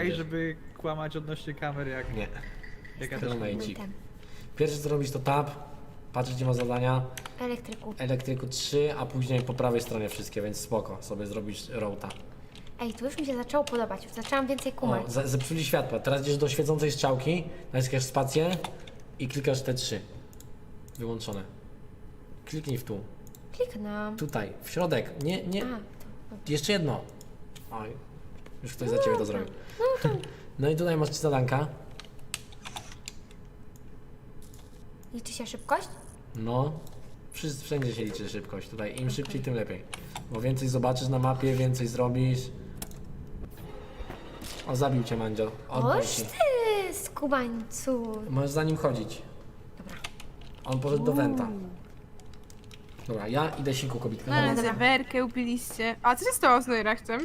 Okej, żeby kłamać odnośnie kamer, jak, Nie. jak ja też Pierwsze co robisz to tab, patrzeć gdzie ma zadania, elektryku. elektryku 3, a później po prawej stronie wszystkie, więc spoko, sobie zrobisz routa. Ej, tu już mi się zaczęło podobać, już zaczęłam więcej kumać. O, za- zepsuli światła. Teraz idziesz do świecącej strzałki, naciskasz spację i klikasz te trzy. Wyłączone. Kliknij w tu. Kliknę. Tutaj, w środek. Nie, nie. A, to, Jeszcze jedno. Oj, już ktoś za ciebie to zrobił. No i tutaj masz trzy zadanka. liczy się szybkość? No, wszyscy, wszędzie się liczy szybkość. Tutaj im szybciej, tym lepiej. Bo więcej zobaczysz na mapie, więcej zrobisz. O, zabił cię Mandzio. Oddaj Oż ci. ty, skubańcu. Możesz za nim chodzić. Dobra. On poszedł do Wenta. Dobra, ja idę siku kobitka. No, ale Dobra. zeberkę upiliście. A co się stało z Neurachtem?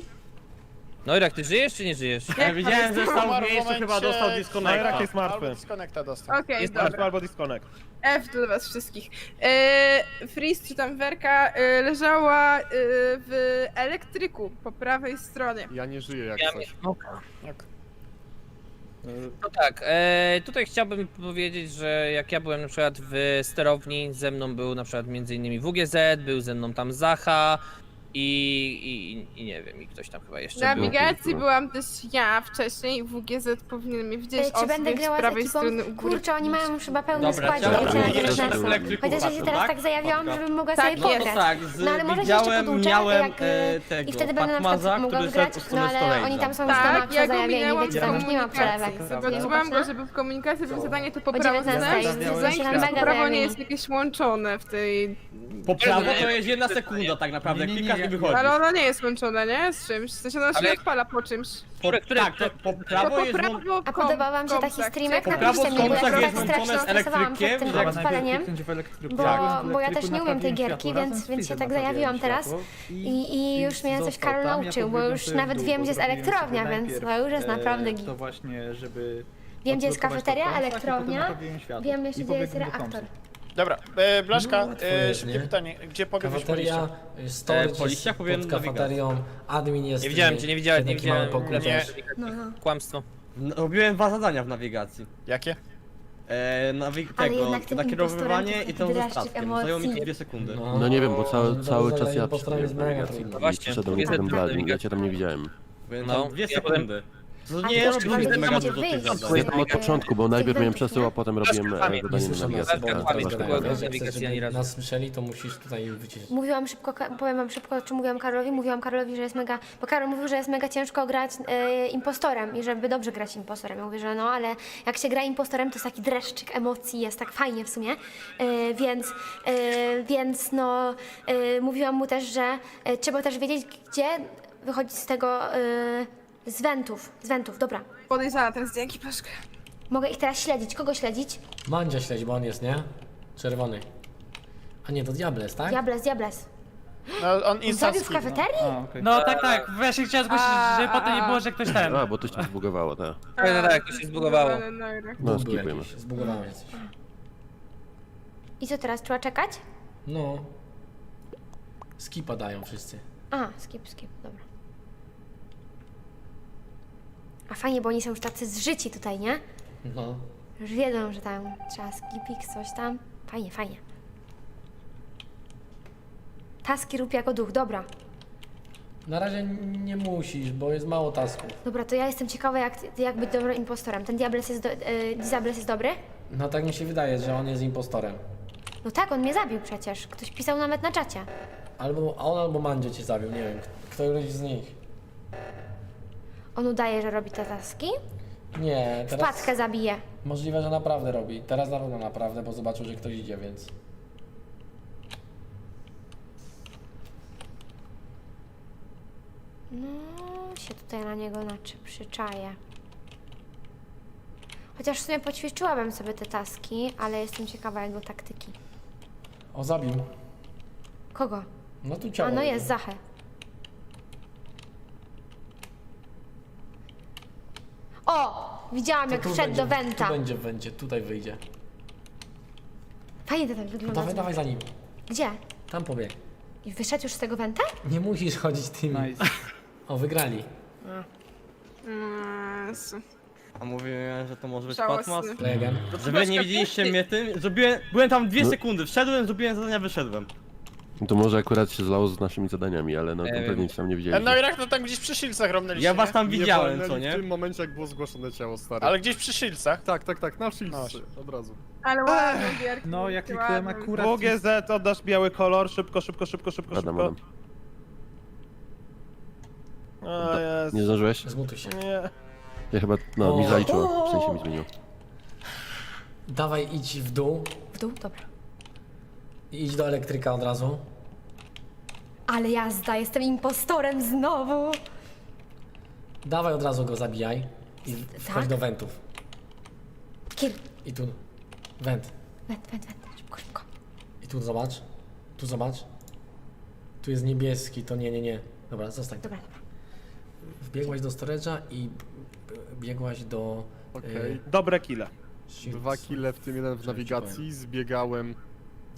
No Irak, ty żyjesz czy nie żyjesz? Ja widziałem, że stał w miejscu, chyba dostał disconnecta. jest martwy. Albo disconnecta dostał. Okej, Jest dobra. martwy albo disconnect. F dla was wszystkich. E, Freeze czy tam Werka e, leżała e, w elektryku po prawej stronie. Ja nie żyję jak Ja coś. no, no tak, e, tutaj chciałbym powiedzieć, że jak ja byłem na przykład w sterowni, ze mną był na przykład między innymi WGZ, był ze mną tam Zacha i, i, i nie wiem, i ktoś tam chyba jeszcze Na był. nawigacji byłam też ja wcześniej. WGZ powinien mnie widzieć czy będę grała z prawej ekipą? strony u góry. Kurczę, oni mają chyba pełny Dobra, skład. wiecie, powiedzieć, że elektryku Chociaż ja się teraz tak? tak zajawiłam, żebym mogła Tak, sobie jest. No pograć. tak, z, No ale może się jeszcze widziałem, poduczę, miałem jak, e, y, tego, I wtedy będę na Fatmaza, przykład mogła który grać, szedł w no stronę ale oni tam są już na Tak, ja go zajawieni, minęłam w tam już nie ma komunikacji. przelewek. Zobaczyłam go, Nie żeby w komunikacji było zadanie to po prawo 19, znaleźć. to Zaś się to nam po mega prawo nie zajawieni. jest jakieś łączone w tej... Po prawo to jest jedna sekunda tak naprawdę, Nie, nie, nie, klikasz ja- i wychodzisz. Ale ona nie jest łączona, nie? Z czymś. W sensie ona się Ale- nie odpala po czymś. Po, Które- które- tak, to po prawo po jest... prawo A kom- podobał wam się taki komsach. streamek? Czekaj. prawo Napiszcie mi, bo ja się jest tak strasznie z stresowałam przed elektrykiem, tym jak odpaleniem. kliknąć w elektryku. Bo, Tak, bo ja też nie umiem tej gierki, światło, więc, razem z więc się Freezem tak zajawiłam teraz. światło I, I już mnie coś został Karol tam, ja nauczył, bo pobiegłem już sobie w nawet dół, wiem, bo gdzie jest zrobiłem elektrownia, więc najpierw, to już jest e, naprawdę git. To właśnie, żeby Wiem, gdzie jest odblokować kafeteria, elektrownia, potem naprawiłem światło. Wiem I jeszcze, gdzie jest pobiegłem do reaktor. Dobra, e, Blaszka, No, łatwo e, jest, szybkie nie? pytanie. Gdzie pobiegłeś po liście? Kafeteria, y, storage E, po liściach jest powinien pod nawigacja. kafeterią, admin jest... Nie widziałem y, cię, nie widziałem, nie taki widziałem. mały pokój Nie. też. No, no. Kłamstwo. No, Robiłem dwa zadania w nawigacji. Jakie? E, nawig- Ale tego, jednak tym nakierowywanie impostorem i to tą ze statkiem. Zajęło mi to emocji. dwie sekundy. No nie wiem, bo cały, no, cały to czas ja po stronie przyszedłem jest w mega nawigacji. trudne. No właśnie, Przyszedłem powiedz jestem na blady, ja nawigacji. cię tam nie widziałem. No, dwie ja potem- sekundy. To A nie też robi może się mega dużo tych zadań. Ja tam od początku, bo najpierw miałem przesył, a potem robiłem e, zadanie na Tak, tak, tak, tak. chcesz, żeby nas słyszeli, to musisz tutaj wyciszyć. Mówiłam szybko, powiem wam szybko, czy mówiłam Karolowi, mówiłam Karolowi, że jest mega, bo Karol mówił, że jest mega ciężko grać e, impostorem i żeby dobrze grać impostorem. Ja mówię, że no, ale jak się gra impostorem, to jest taki dreszczyk emocji, jest tak fajnie w sumie, e, więc, e, więc no, e, mówiłam mu też, że e, trzeba też wiedzieć, gdzie wychodzić z tego, e, z wentów, z wentów, dobra. Podejrzana teraz dzięki, Blaszka. Mogę ich teraz śledzić. Kogo śledzić? Mandzia śledzi, bo on jest, nie? Czerwony. A nie, to Diables, tak? Diables, Diables. No, on instant Zabił w skip, no. kafeterii? A, okej. No tak, tak, właśnie chciałem zgłosić, A, żeby potem nie było, że ktoś ten... A, bo to się zbugowało, tak. Tak, tak, tak, to się zbugowało. Ale Neurach. No, Był skipujemy. jakiś, Zbugowałem jakiś. I co teraz? Trzeba czekać? No. Skipa dają wszyscy. A, skip, skip, dobra. A fajnie, bo oni są już tacy zżyci tutaj, nie? No. Już wiedzą, że tam trzeba skipik, coś tam. Fajnie, fajnie. Taski rób jako duch, dobra. Na razie nie musisz, bo jest mało tasków. Dobra, to ja jestem ciekawa, jak, jak być dobrym impostorem. Ten Diables jest, do, e, Diables jest dobry? No tak mi się wydaje, że on jest impostorem. No tak, on mnie zabił przecież. Ktoś pisał nawet na czacie. Albo on, albo Mandzio cię zabił, nie wiem. Któryś z nich. On udaje, że robi te taski. Nie, teraz... Wpadkę zabije. Możliwe, że naprawdę robi. Teraz na pewno naprawdę, bo zobaczył, że ktoś idzie, więc... No, się tutaj na niego znaczy przyczaję. Chociaż w sumie poćwiczyłabym sobie te taski, ale jestem ciekawa jego taktyki. O, zabił. Kogo? No tu ciało. A no leży. jest, Zachę. O! Widziałam To jak tu wszedł będzie, do Wenta. Tu będzie, będzie, tutaj wyjdzie. Fajnie to tak wygląda. Dawaj, dawaj za nim. Gdzie? Tam pobieg. I wyszedł już z tego Wenta? Nie musisz chodzić tymi. Nice. O, wygrali. Sensu. A mówiłem, że to może być Żałosny. Patmas. Legend. Że wy nie widzieliście mnie tym, zrobiłem, byłem tam dwie sekundy, wszedłem, zrobiłem zadania, wyszedłem. To może akurat się zlało z naszymi zadaniami, ale no Nie kompletnie wiem. nic tam nie E, widzieliśmy. No i jak no tam gdzieś przy szylcach romnęliście, Ja was nie? tam widziałem, co nie? W tym momencie, jak było zgłoszone ciało, stary. Ale gdzieś przy szylcach. Tak, tak, tak, na No. shieldsy, od razu. Ale ładną gierkę. No, ja kliknąłem akurat... WGZ, oddasz biały kolor, szybko, szybko, szybko, szybko, Adam, szybko. Adam. O jest. Nie zdążyłeś? Zmutuj się. Nie. Ja chyba, no mi O. zaliczyło, w sensie mi zmieniło. Dawaj idź w dół W dół? Dobra. I idź do elektryka od razu. Ale jazda, jestem impostorem znowu. Dawaj od razu go zabijaj i wchodź tak? do wentów. Kiedy? I tu. Went. Went, went, went. Szybko, szybko. I tu zobacz. Tu zobacz. Tu jest niebieski, to nie, nie, nie. Dobra, zostań. Dobra, dobra. Wbiegłaś do storage'a i biegłaś do... Okej. y, Dobre kile. shields. Dwa kile, w tym jeden w nawigacji, zbiegałem...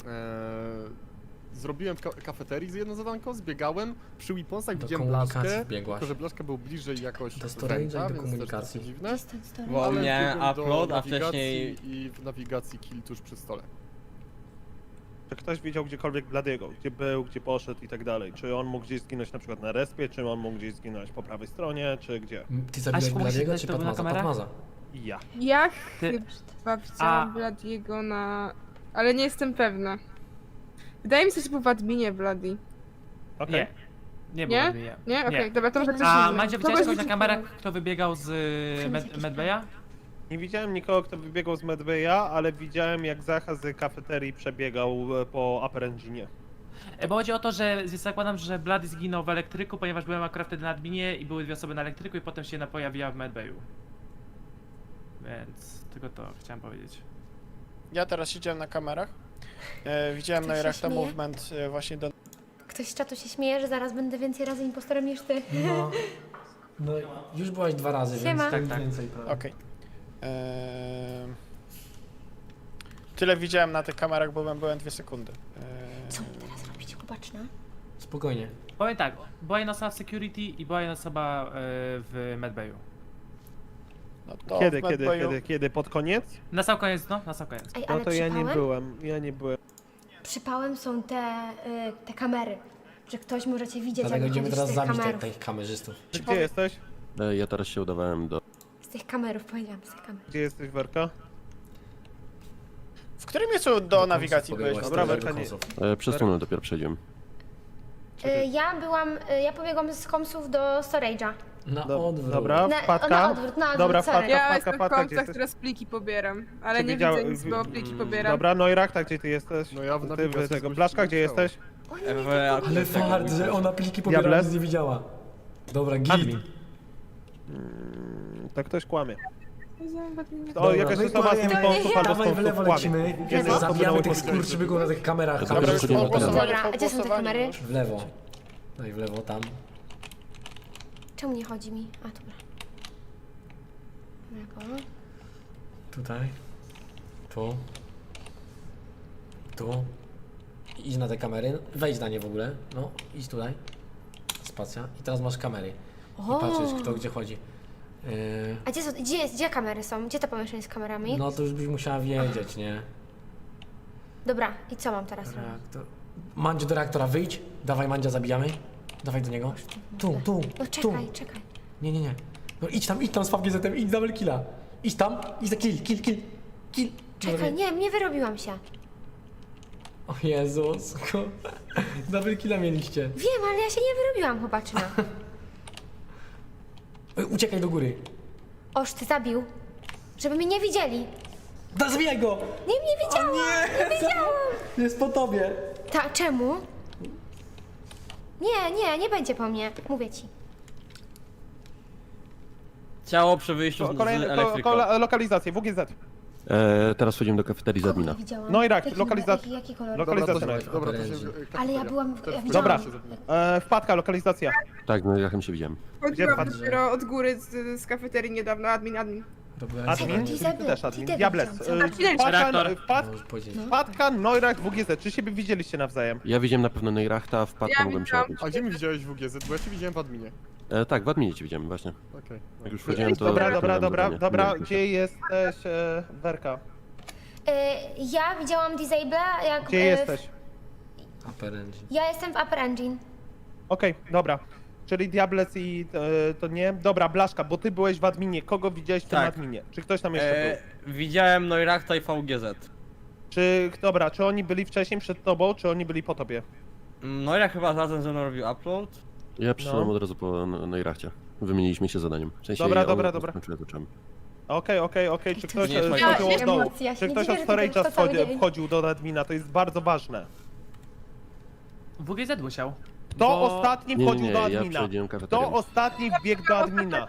E, zrobiłem w ka kafeterii z jedno zadanko, zbiegałem, przy Weaponsach Do widziałem blaszkę, wbiegłaś. tylko że blaszka był bliżej jakoś Do storage'a i do więc komunikacji. Dziwne. Bo do upload, a wcześniej... I w nawigacji kill tuż przy stole. Czy ktoś widział gdziekolwiek Bladiego, gdzie był, gdzie poszedł i tak dalej? Czy on mógł gdzieś zginąć na przykład na respie, czy on mógł gdzieś zginąć po prawej stronie, czy gdzie? Ty zabiłeś Bladiego czy Patmaza? Patmaza. Ja. Ja chyba widziałam. Bladiego na... Ale nie jestem pewna. Wydaje mi się, że był w adminie Bloody. Okej. Nie. Nie Nie? było nie. Nie? Okej, dobra, to może ktoś A. Madzia, widziałeś kogoś na widziałam. kamerach, kto wybiegał z y, med Medbeja? Nie widziałem nikogo, kto wybiegał z Medbeja, ale widziałem jak Zacha z kafeterii przebiegał e, po Upper Engine. E, Bo chodzi o to, że zakładam, że Blady zginął w elektryku, ponieważ byłem akurat wtedy na adminie i były dwie osoby na elektryku i potem się na- pojawiła w Medbayu. Więc tylko to chciałem powiedzieć. Ja teraz siedziałem na kamerach. E, widziałem Ktoś się Neurachta śmieje? movement e, właśnie do... Ktoś z czatu się śmieje, że zaraz będę więcej razy impostorem niż ty. No, no już byłaś dwa razy, Siema. więc tak, Tak, tak. więcej. prawda? Okej. Ehm, Tyle widziałem na tych kamerach, bo byłem, byłem dwie sekundy. Ehm, Co mi teraz robić, chłopaczna? Spokojnie. Powiem tak, była jedna osoba w security i była jedna osoba e, w Medbayu. No to Kiedy, kiedy, kiedy, kiedy? Pod koniec? Na sam koniec, no, na sam koniec. Ej, No to ja nie przypałem? byłem, ja nie byłem. Przypałem są te, y, te kamery. Że ktoś możecie widzieć, Dlatego jak idziemy wychodzisz teraz z tych zabić te, kamerów. tych kamerzystów. Gdzie jesteś? E, Ja teraz się udawałem do... Z tych kamerów, powiedziałam, z tych kamer. Gdzie jesteś, Werka? W którym miejscu do nawigacji byłeś? Dobra, do Werka, nie-. E, Przez tunel dopiero przejdziemy. Y, ja byłam, y, ja pobiegłam z komsów do storage'a. Na Do, odwrót. dobra, Na- wpadka. na odwrót, na odwrót, Dobra, sorry. wpadka, Ja wpadka, jestem w wpadka, gdzie końcach, jesteś? teraz pliki pobieram. Ale Czy nie widzę nic, bo pliki pobieram. Dobra, Neurachta, gdzie ty jesteś? No ja w ty, nawigacji wy, tego, Blaszka, gdzie jesteś? W, Ale fart, że ona pliki pobierała, nic nie widziała. Dobra, git. Admin. To ktoś kłamie. O, Dobra, jakaś no osoba z. Impulsów albo z Dawaj w lewo kłamie. lecimy. Osoby Zabijamy tych skurczybyków na tych kamerach. Dobra, już gdzie są te kamery? W lewo. No i w lewo tam. Czemu nie chodzi mi? A, dobra. Lewo. Tutaj. Tu. Tu. Idź na te kamery. Wejdź na nie w ogóle. No, idź tutaj. Spacja. I teraz masz kamery. I O! patrzysz kto gdzie chodzi. Yy, A gdzie, są, gdzie, jest, gdzie kamery są? Gdzie to pomieszczenie z kamerami? no to już byś musiała wiedzieć, nie? Dobra, i co mam teraz robić? Reaktor. Mandzio do reaktora, wyjdź. Dawaj Mandzia, zabijamy. Dawaj do niego. Tu, tu, No tu. czekaj, czekaj. Nie, nie, nie. No idź tam, idź tam z PGZ-em, idź double killa. Idź tam, idź za kill, kill, kill. Kill. Czekaj, nie, nie wyrobiłam się. O Jezus. double killa mieliście. Wiem, ale ja się nie wyrobiłam, chłopaczyna. Ej, Uciekaj do góry. Oż ty zabił. Żeby mnie nie widzieli. Da, zabijaj go! Nie, nie widziałam, nie, widziałam. Jest po tobie. Ta, czemu? Nie, nie, nie będzie po mnie. Mówię ci. ciało przy wyjściu Ko- z Kolejne, ko, elektryka. ko, lokalizacje, WGZ. E, teraz wchodzimy do kafeterii z Kogo nie widziałam? No i rak, Jaki, lokalizacja. Jaki, jaki kolor? Lo- Dobra, to Lokalizacja się, najpierw. dobra, to się. Ale ja byłam- Wtedy ja Dobra. zabijamy. E, wpadka, lokalizacja. Tak, no ja się widziałem. Chodziłam Gdzie dopiero od góry z, z kafeterii niedawno, admin, admin. Dobra, Admin? Ty Dizeble, też admin. Diables. wpad, Możesz powiedzieć. wpadka, Neurach, WGZ. Czy siebie widzieliście nawzajem? Ja widziałem na pewno Neirachta, wpadka Ja mogłem widziałam. przerobić. A gdzie mi widziałeś WGZ? Bo ja cię widziałem w adminie. E, tak, w adminie cię widziałem właśnie. Okej. Jak już wchodziłem, to... Dobra, dobra, dobra, zadanie. dobra, się. gdzie jesteś, e, Werka? E, ja widziałam Disable'a, jak... Gdzie e, jesteś? Upper engine. Ja jestem w Upper Engine. Okej, dobra. Czyli Diables i e, to nie? Dobra, Blaszka, bo ty byłeś w adminie. Kogo widziałeś w tym Tak. adminie? Czy ktoś tam jeszcze E, był? widziałem Neurachta i VGZ. Czy, dobra, czy oni byli wcześniej przed tobą, czy oni byli po tobie? Neurach chyba razem ze mną robił upload. Ja przyszedłem No. od razu po N- Neirachcie. Wymieniliśmy się zadaniem. W sensie Dobra, ja dobra, dobra. Okej, okej, okej, czy ktoś Nie, e, wchodził od dołu? emocje, Czy nie ktoś dziwię, od że ty storage'a to cały wchodzi, dzień. wchodził do admina? To jest bardzo ważne. WGZ musiał. Kto Bo- ostatni Nie, nie, wchodził nie, do ja admina? przechodziłem Kto ostatni wbiegł do admina?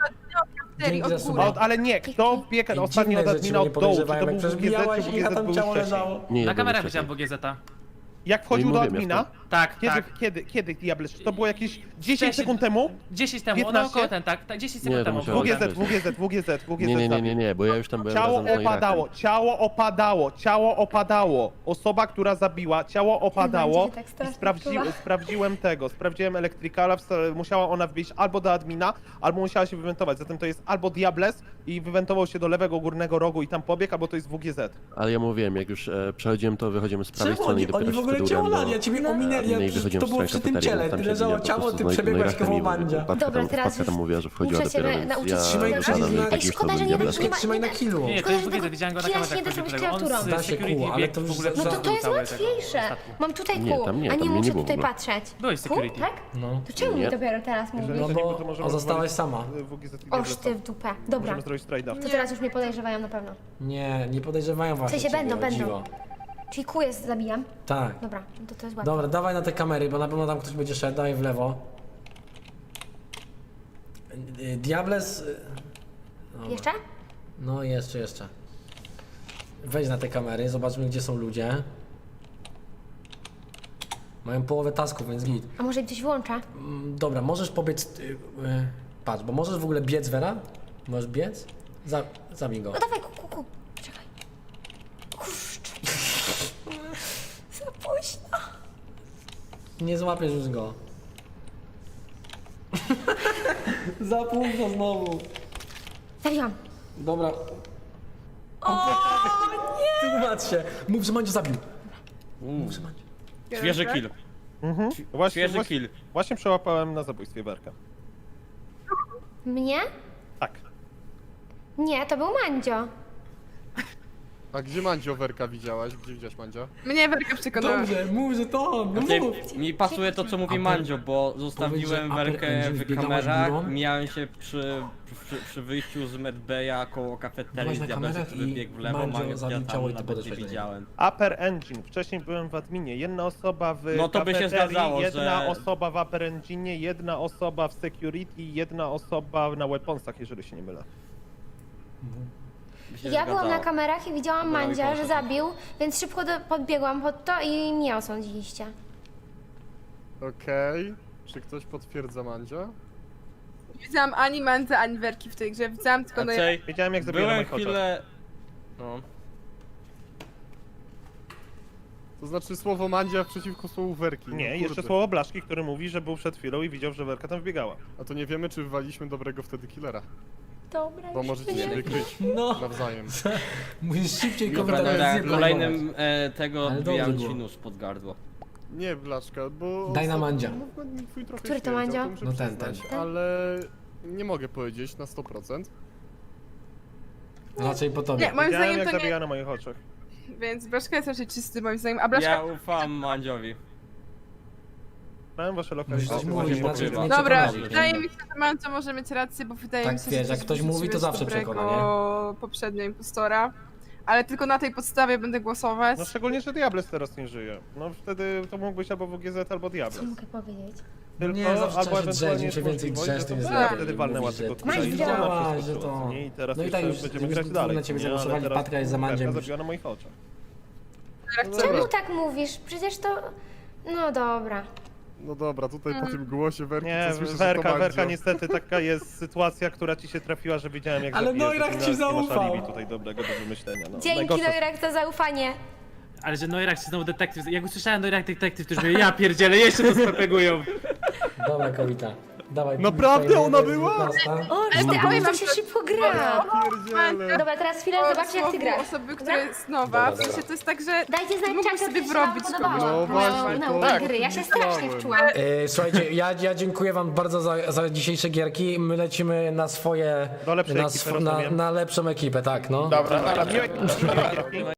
Dzięki za ale nie, kto wbiegł Ej, ostatni dziwne od rzeczy admina od dołu? Czy to był jak WGZ, przebijałeś czy i tam był ciało wcześniej? leżało. Nie, ja Na byłem kamerach wcześniej. widziałem WGZ-a. Jak wchodził No i do mówiłem, admina? Tak, Kiedy, tak. kiedy, kiedy Diables? Czy to było jakieś 10 Wcześniej- sekund temu? 10 temu, 15? no około ten, tak, tak 10 sekund Nie, to temu. musiało było. być. WGZ, WGZ, WGZ, WGZ. Nie, nie, nie, nie, nie, bo ja już tam byłem Ciało razem z Neirachtem. opadało, ciało opadało, ciało opadało. Osoba, która zabiła, ciało opadało. Będzie tak I strasznie sprawdzi, czuła. sprawdziłem tego, sprawdziłem elektrykala, wsta- musiała ona wbić albo do admina, albo musiała się wywentować. Zatem to jest albo Diables i wywentował się do lewego górnego rogu i tam pobiegł, albo to jest WGZ. Ale ja mówiłem, jak już e, przechodziłem, to wychodzimy z prawej Czemu strony i oni, dopiero oni w się ogóle do Ja ciebie ominęli, ja, to było przy tym ciele, ty leżało ciało, ty Neirachtem koło Mandzia. Dobra, teraz już mówiła, że wchodziła muszę się dopiero, na- więc nauczyć ja na- tak Ej, szkoda, że był nie da- nie ma- Trzymaj na kilu. Nie, to Szkoda, jest że WGZ, tego widziałem go na kamerach. się nie da zrobić. On kreaturą. Da z się security kół, ale biegł to w już ogóle za- przez No to to jest cały tego łatwiejsze. statku. Mam tutaj Nie, kół, tam nie, a tam nie mnie nie muszę było w tutaj ogóle. patrzeć. Byłeś Kół, security. tak? No. To czemu Nie. mi dopiero teraz mówisz? No bo- nie, zostałaś sama. Oż ty w dupę. Dobra, Możemy zrobić trade'a. to teraz już mnie podejrzewają na pewno. Nie, nie podejrzewają właśnie W sensie ciebie, będą, o będą. dziwo. Czyli kół jest, zabijam. Tak. Dobra, no to to jest łatwe. Dobra, dawaj na te kamery, bo na pewno tam ktoś będzie szedł, daj w lewo. Y, Diables... y, dobra. Jeszcze? No jeszcze, jeszcze. Wejdź na te kamery, zobaczmy gdzie są ludzie. Mają połowę tasków, więc git. A może im coś włącza? Mm, Dobra, możesz pobiec... y, y, patrz, bo możesz w ogóle biec, Vera? Możesz biec? Za, zabij go. No dawaj, ku, ku, ku. Czekaj. Kurczę. Za późno. Nie złapiesz już go. Za późno znowu. Zabiłam. Dobra. O nie! Tłumacz się. Mów, że Mandzio zabił. Mów, że Mandzio. Świeży kill. Mhm. Właśnie, Świeży właśnie, kill. właśnie przełapałem na zabójstwie Werka. Mnie? Tak. Nie, to był Mandzio. A gdzie Mandzio Werka widziałaś? Gdzie widziałaś Mandzia? Mnie Werka przekonała. Dobrze, mów, że to on. No Znaczy, mów. mi pasuje to co mówi Upper- Mandzio, bo zostawiłem werkę Engine w wbiegałaś kamerach, górą? mijałem się przy, przy, przy wyjściu z medbeja koło kafeterii Byłaś z na Diablesem, kamerach który i biegł w lewo, Mandzio Mandzio zabił ciało tam i ty nawet nie podeszłeś do niego. widziałem. Upper Engine. Wcześniej byłem w adminie. Jedna osoba w No to by się kafeterii, zgadzało, jedna że- osoba w Upper Engine, jedna osoba w Security, jedna osoba na weaponsach, jeżeli się nie mylę. Się Ja byłam na zgadzało. kamerach i widziałam Dobra, Mandzia, że zabił, więc szybko do, podbiegłam pod to i mnie osądziliście. Okej. Czy ktoś potwierdza Mandzia? Nie widziałam ani Mandzę, ani Werki w tej grze. Widziałam tylko no Raczej Wiedziałem jak byłem oczach. chwilę... No. To znaczy słowo Mandzia przeciwko słowu Werki. Nie, no, jeszcze kurde. słowo Blaszki, który mówi, że był przed chwilą i widział, że Werka tam wbiegała. A to nie wiemy, czy wywaliśmy dobrego wtedy killera. Dobra, Bo już możecie nie. sobie kryć No, nawzajem. musisz szybciej Dobra, zjebać. kolejnym e, tego Ale odbijam dobrze ci było. nóż pod gardło. Nie, Blaszka, bo... Daj na Mandzia. No, no, twój trochę Który to śmierdział, muszę No ten, przyznać, ten. Ale nie mogę powiedzieć na 100%. Raczej po tobie. Nie, moim zdaniem jak to nie... zabija na moich oczach. Więc Blaszka jest raczej czysty moim zdaniem, a Blaszka... Ja ufam Mandziowi. Znałem wasze Musisz lokalizacje. coś właśnie tym. nie Dobra, wydaje mi się, że Mandzio może mieć rację, bo wydaje Tak, mi się, wiesz, że jak ktoś mówi, to zawsze przekona, poprzednio impostora. Ale tylko na tej podstawie będę głosować. No szczególnie, że Diables teraz nie żyje. No wtedy to mógł być albo WGZ, albo Co Diables. mogę powiedzieć? Tylko, nie, zawsze albo trzeba się drzeć, ewentualnie im się jest więcej możliwość, drzesz, że tym to jest ja lepiej. wtedy walnęła tego że- i wszystko, że to- nie? I teraz No i tak już- będziemy już grać dalej. na ciebie nie? Ale zagłosowali, teraz Patka jest za Mandziem. zabiła na moich oczach. Czemu tak mówisz? Przecież to... No dobra. No dobra, tutaj po tym głosie Werki Nie, to słyszę, że Werka, to Werka, niestety taka jest sytuacja, która ci się trafiła, że wiedziałem jak Ale zabijesz, Noirak ci nie masz zaufał. alibi tutaj dobrego do wymyślenia. No, Dzięki najgorsze- Noirak za zaufanie. Ale że Noirak się znowu detektyw. Jak usłyszałem Noirak detektyw, to już mówię, ja pierdzielę, jeszcze to spropegują. Dobra, kowita. Dawaj. Naprawdę tutaj ona była? 19. O, czy ty, ale to się szybko gra. Pierdziele. Dobra, teraz chwilę O zobaczcie jak ty grasz. osoby, która jest nowa, w Dobra, sensie to jest tak, że Dajcie znać Mógłbyś czat, sobie wrobić podobało. No właśnie, na, to- na tak, gry. Ja się strasznie myślałem. wczułam. E, Słuchajcie, ja, ja dziękuję wam bardzo za, za dzisiejsze gierki. My lecimy na swoje. Do lepszej na, ekipy, na, rozumiem. na lepszą ekipę, tak, no. Dobra.